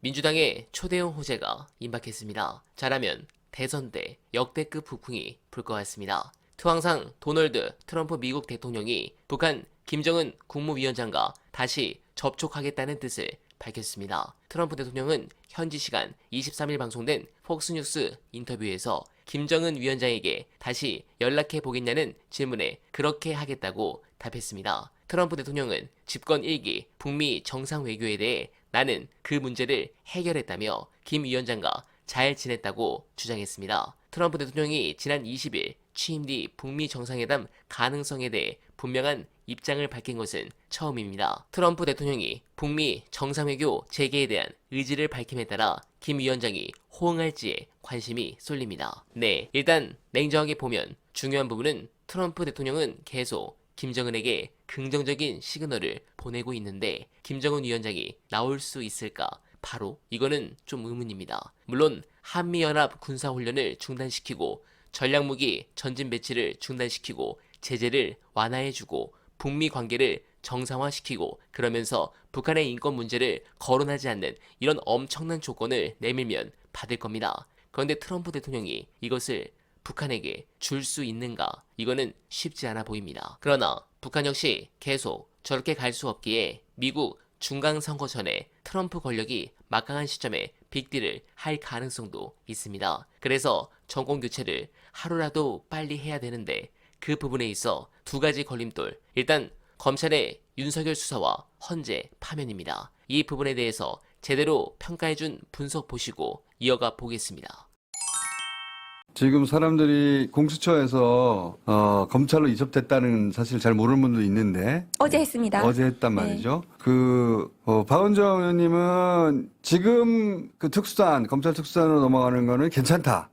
민주당의 초대형 호재가 임박했습니다. 잘하면 대선 때 역대급 북풍이 불 것 같습니다. 투항상 도널드 트럼프 미국 대통령이 북한 김정은 국무위원장과 다시 접촉하겠다는 뜻을 밝혔습니다. 트럼프 대통령은 현지 시간 23일 방송된 폭스뉴스 인터뷰에서 김정은 위원장에게 다시 연락해 보겠냐는 질문에 그렇게 하겠다고 답했습니다. 트럼프 대통령은 집권 1기 북미 정상 외교에 대해 나는 그 문제를 해결했다며 김 위원장과 잘 지냈다고 주장했습니다. 트럼프 대통령이 지난 20일 취임 뒤 북미 정상회담 가능성에 대해 분명한 입장을 밝힌 것은 처음입니다. 트럼프 대통령이 북미 정상회교 재개에 대한 의지를 밝힘에 따라 김 위원장이 호응할지에 관심이 쏠립니다. 네, 일단 냉정하게 보면 중요한 부분은 트럼프 대통령은 계속 김정은에게 긍정적인 시그널을 보내고 있는데 김정은 위원장이 나올 수 있을까? 바로 이거는 좀 의문입니다. 물론 한미연합 군사훈련을 중단시키고 전략무기 전진 배치를 중단시키고 제재를 완화해주고 북미 관계를 정상화시키고 그러면서 북한의 인권 문제를 거론하지 않는 이런 엄청난 조건을 내밀면 받을 겁니다. 그런데 트럼프 대통령이 이것을 북한에게 줄 수 있는가? 이거는 쉽지 않아 보입니다. 그러나 북한 역시 계속 저렇게 갈 수 없기에 미국 중간 선거 전에 트럼프 권력이 막강한 시점에 빅딜을 할 가능성도 있습니다. 그래서 정권 교체를 하루라도 빨리 해야 되는데 그 부분에 있어 두 가지 걸림돌. 일단 검찰의 윤석열 수사와 헌재 파면입니다. 이 부분에 대해서 제대로 평가해준 분석 보시고 이어가 보겠습니다. 지금 사람들이 공수처에서 어, 검찰로 이첩됐다는 사실 잘 모르는 분도 있는데 어제 했습니다. 어제 했단 네. 말이죠. 그 어, 박원정 의원님은 지금 그 특수단 검찰 특수단으로 넘어가는 거는 괜찮다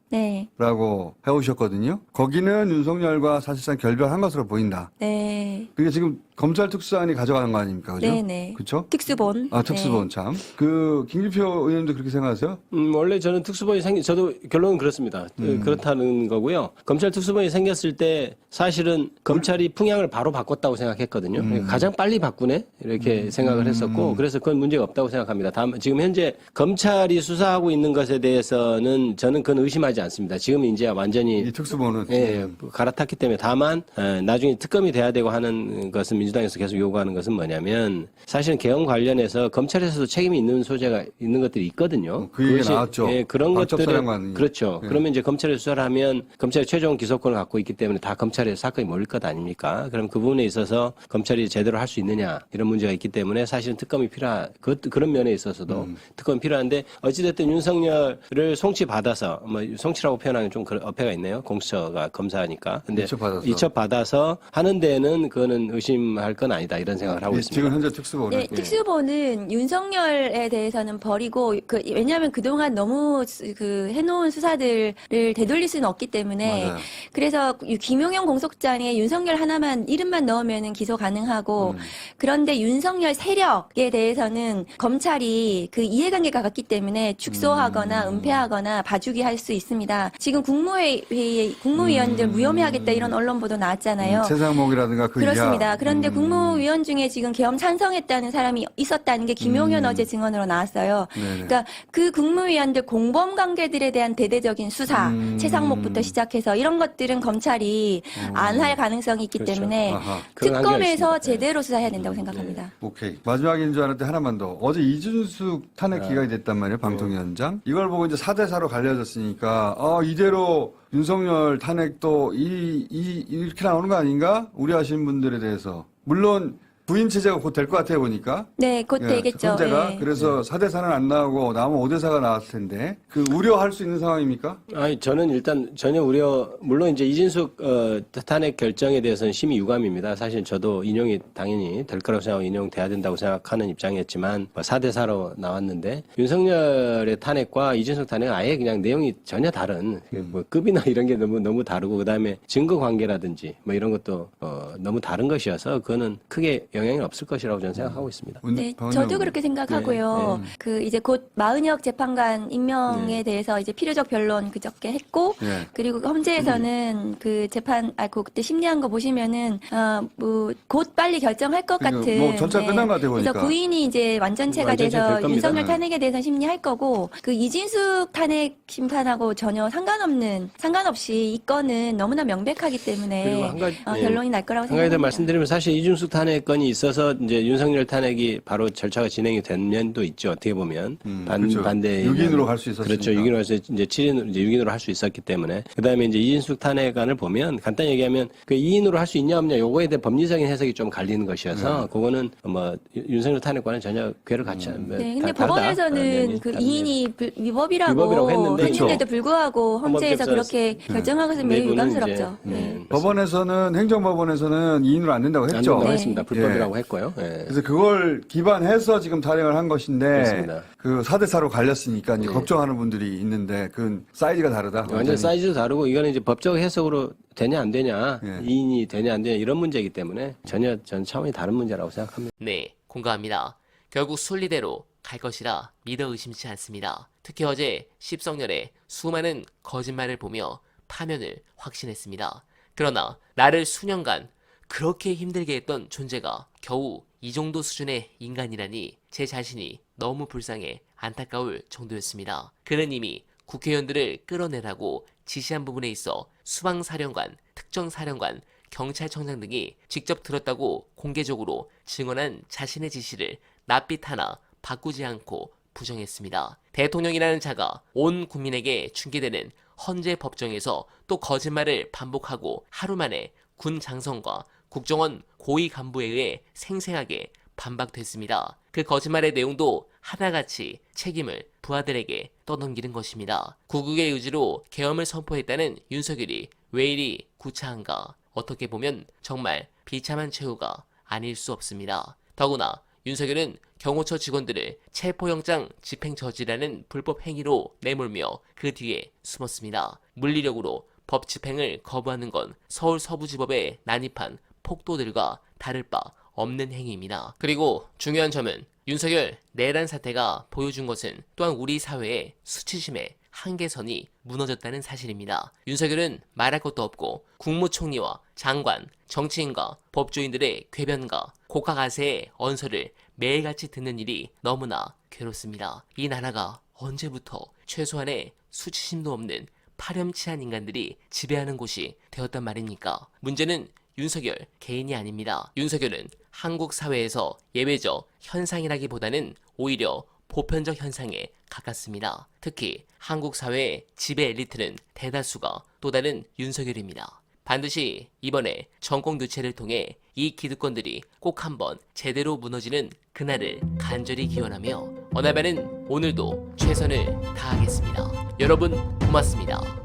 라고 네, 해오셨거든요. 거기는 윤석열과 사실상 결별한 것으로 보인다. 네, 그게 지금 검찰 특수단이 가져가는 거 아닙니까, 그죠? 네, 네. 그렇죠? 특수본. 아 특수본 참. 그 김기표 의원님도 그렇게 생각하세요? 음, 원래 저는 특수본이 생기, 저도 결론은 그렇습니다. 음. 그렇다는 거고요. 검찰 특수본이 생겼을 때 사실은 검찰이 풍향을 바로 바꿨다고 생각했거든요. 음. 그러니까 가장 빨리 바꾸네? 이렇게 생각을 했었고, 그래서 그건 문제가 없다고 생각합니다. 다만, 지금 현재 검찰이 수사하고 있는 것에 대해서는 저는 그건 의심하지 않습니다. 지금 이제 완전히 이 특수본은 예, 갈아탔기 때문에 다만 에, 나중에 특검이 돼야 되고 하는 것은 민주당에서 계속 요구하는 것은 뭐냐면 사실은 개헌 관련해서 검찰에서도 책임이 있는 소재가 있는 것들이 있거든요. 그 얘기가 그것이, 나왔죠. 예, 그런 방첩사령관이. 그렇죠. 예. 그러면 이제 검찰에 수사를 하면 검찰이 최종 기소권을 갖고 있기 때문에 다 검찰에 사건이 몰릴 것 아닙니까? 그럼 그 부분에 있어서 검찰이 제대로 할 수 있느냐 이런 문제가 있기 때문에 사실은 특검이 필요한 그, 그런 면에 있어서도 음. 특검이 필요한데 어찌됐든 윤석열을 송치 받아서 뭐 송치라고 표현하는 좀 그런 어폐가 있네요. 공수처가 검사하니까. 근데 이첩받아서. 이첩받아서 하는 데는 그거는 의심할 건 아니다 이런 생각을 하고 이- 있습니다. 지금 현재 특수본은 네, 예. 특수본은 윤석열에 대해서는 버리고 그 왜냐하면 그동안 너무 수- 그 해놓은 수사들을 되돌릴 수는 없기 때문에 맞아요. 그래서 이 김용현 공소장에 윤석열 하나만 이름만 넣으면은 기소 가능하고 음. 그런데 윤석열 세력에 대해서는 검찰이 그 이해관계가 같기 때문에 축소하거나 음. 은폐하거나 봐주기 할 수 있습니다. 지금 국무회의 국무위원들 무혐의하겠다 이런 언론 보도 나왔잖아요. 음, 세상목이라든가 그 그렇습니다. 이하. 그런데 음. 국무위원 중에 지금 계엄 찬성했다는 사람이 있었다는 게 김용현 음. 어제 증언으로 나왔어요. 네네. 그러니까 그 국무위원들 공범 관계들에 대한 대대적인 수사, 음. 최상목부터 시작해서 이런 것들은 검찰이 안 할 가능성이 있기 그렇죠. 때문에 아하. 그런 한계가 특검에서 있습니다. 제대로 수사해야 된다고 생각합니다. 오케이. 마지막인 줄 알았는데 하나만 더. 어제 이준숙 탄핵 네. 기각이 됐단 말이에요, 방통위원장. 이걸 보고 이제 4대4로 갈려졌으니까, 어, 이대로 윤석열 탄핵도 이, 이, 이렇게 나오는 거 아닌가? 우려하시는 분들에 대해서. 물론, 부인 체제가 곧 될 것 같아요, 보니까. 네, 곧 예, 되겠죠. 현재가. 예. 그래서 4대4는 안 나오고, 나오면 5대4가 나왔을 텐데, 그 우려할 수 있는 상황입니까? 아니 저는 일단 전혀 우려 물론 이제 이진숙 어, 탄핵 결정에 대해서는 심히 유감입니다. 사실 저도 인용이 당연히 될 거라고 생각하고 인용돼야 된다고 생각하는 입장이었지만 뭐 4대 4로 나왔는데 윤석열의 탄핵과 이진숙 탄핵은 아예 그냥 내용이 전혀 다른 그뭐 급이나 이런 게 너무 너무 다르고 그다음에 증거 관계라든지 뭐 이런 것도 어, 너무 다른 것이어서 그거는 크게 영향이 없을 것이라고 저는 생각하고 있습니다. 문- 네, 저도. 그렇게 생각하고요. 그 이제 곧 마은혁 재판관 임명에 네. 대해서 이제 필요적 변론 그저께 했고 예. 그리고 헌재에서는 그 재판 아그 그때 심리한 거 보시면은 어뭐곧 빨리 결정할 것 그러니까 같은 뭐 절차 끝난 것 같아요, 그래서. 구인이 이제 완전체가 완전체 될 돼서. 윤석열 네. 탄핵에 대해서 심리할 거고 그 이진숙 탄핵 심판하고 전혀 상관없는 상관없이 이 건은 너무나 명백하기 때문에 한 가지 어, 예. 결론이 날 거라고 한 가지 더 생각합니다. 말씀드리면 사실 이준숙 탄핵 건이 있어서 이제 윤석열 탄핵이 바로 절차가 진행이 된 면도 있죠. 어떻게 보면 음, 반 그렇죠. 반대 6인으로 갈 수 있었으니까. 그렇죠. 6인으로 해서 이제 7인 이제 6인으로 할 수 있었기 때문에 그다음에 이제 이진숙 탄핵안을 보면 간단히 얘기하면 그 2인으로 할 수 있냐 없냐 요거에 대한 법리적인 해석이 좀 갈리는 것이어서 네. 그거는 뭐 윤석열 탄핵과는 전혀 괴를 같이 안 네, 다- 근데 다르다. 법원에서는 그 다른 2인이 불- 위법이라고, 위법이라고 했는데 했는데도 불구하고 헌재에서 그렇게 결정한 것은 매우 유감스럽죠. 이제, 네. 네, 법원에서는 행정법원에서는 2인으로 안 된다고 안 했죠. 된다고 네. 했습니다. 불법 이라고 했고요. 예. 그래서 그걸 기반해서 지금 탄핵을 한 것인데 그렇습니다. 그 4대4로 갈렸으니까 이제 네. 걱정하는 분들이 있는데 그건 사이즈가 다르다. 완전 완전히. 사이즈도 다르고 이거는 이제 법적 해석으로 되냐 안 되냐 예. 2인이 되냐 안 되냐 이런 문제이기 때문에 전혀 전 차원이 다른 문제라고 생각합니다. 네, 공감합니다. 결국 순리대로 갈 것이라 믿어 의심치 않습니다. 특히 어제 십성년에 수많은 거짓말을 보며 파면을 확신했습니다. 그러나 나를 수년간 그렇게 힘들게 했던 존재가 겨우 이 정도 수준의 인간이라니 제 자신이 너무 불쌍해 안타까울 정도였습니다. 그는 이미 국회의원들을 끌어내라고 지시한 부분에 있어 수방사령관, 특정사령관, 경찰청장 등이 직접 들었다고 공개적으로 증언한 자신의 지시를 낯빛 하나 바꾸지 않고 부정했습니다. 대통령이라는 자가 온 국민에게 중계되는 헌재 법정에서 또 거짓말을 반복하고 하루 만에 군 장성과 국정원 고위 간부에 의해 생생하게 반박됐습니다. 그 거짓말의 내용도 하나같이 책임을 부하들에게 떠넘기는 것입니다. 구국의 의지로 계엄을 선포했다는 윤석열이 왜 이리 구차한가? 어떻게 보면 정말 비참한 최후가 아닐 수 없습니다. 더구나 윤석열은 경호처 직원들을 체포영장 집행 저지라는 불법 행위로 내몰며 그 뒤에 숨었습니다. 물리력으로 법 집행을 거부하는 건 서울 서부지법에 난입한 폭도들과 다를 바 없는 행위입니다. 그리고 중요한 점은 윤석열 내란 사태가 보여준 것은 또한 우리 사회의 수치심의 한계선이 무너졌다는 사실입니다. 윤석열은 말할 것도 없고 국무총리와 장관, 정치인과 법조인들의 궤변과 고가가세의 언설을 매일같이 듣는 일이 너무나 괴롭습니다. 이 나라가 언제부터 최소한의 수치심도 없는 파렴치한 인간들이 지배하는 곳이 되었단 말입니까? 문제는 윤석열 개인이 아닙니다. 윤석열은 한국 사회에서 예외적 현상이라기보다는 오히려 보편적 현상에 가깝습니다. 특히 한국 사회의 지배 엘리트는 대다수가 또 다른 윤석열입니다. 반드시 이번에 정권 교체를 통해 이 기득권들이 꼭 한번 제대로 무너지는 그날을 간절히 기원하며 어나바는 오늘도 최선을 다하겠습니다. 여러분 고맙습니다.